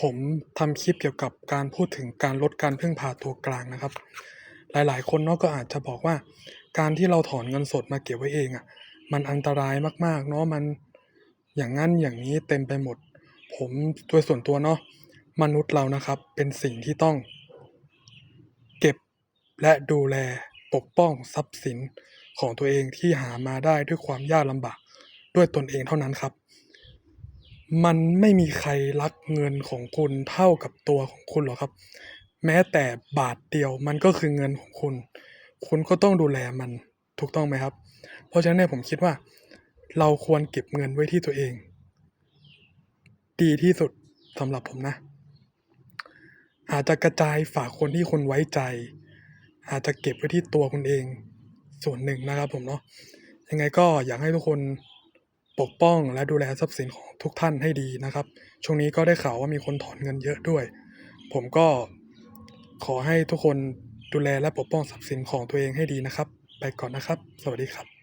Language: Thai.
ผมทำคลิปเกี่ยวกับการพูดถึงการลดการพึ่งพาตัวกลางนะครับ หลายๆ คนเนาะก็อาจจะบอกว่า การที่เราถอนเงินสดมาเก็บไว้เองอะมันอันตรายมากๆเนาะมันอย่างงั้นอย่างนี้เต็มไปหมด ผมโดยส่วนตัวเนาะมนุษย์เรานะครับเป็นสิ่งที่ต้อง เก็บและดูแลปกป้องทรัพย์สินของตัวเองที่หามาได้ด้วยความยากลำบากด้วยตนเองเท่านั้นครับ มันไม่มีใครรักเงินของคุณเท่ากับตัวของคุณหรอกครับ แม้แต่บาทเดียวมันก็คือเงินของคุณ คุณก็ต้องดูแลมันถูกต้องไหมครับ เพราะฉะนั้นเนี่ยผมคิดว่า เราควรเก็บเงินไว้ที่ตัวเอง ดีที่สุดสำหรับผมนะ อาจจะกระจายฝากคนที่คุณไว้ใจ อาจจะเก็บไว้ที่ตัวคุณเองส่วนหนึ่งนะครับผมเนาะยังไงก็อยากให้ทุกคน ปกป้องและดูแลทรัพย์สินของทุกท่านให้ดีนะครับ ช่วงนี้ก็ได้ข่าวว่ามีคนถอนเงินเยอะด้วย ผมก็ขอให้ทุกคนดูแลและปกป้องทรัพย์สินของตัวเองให้ดีนะครับ ไปก่อนนะครับ สวัสดีครับ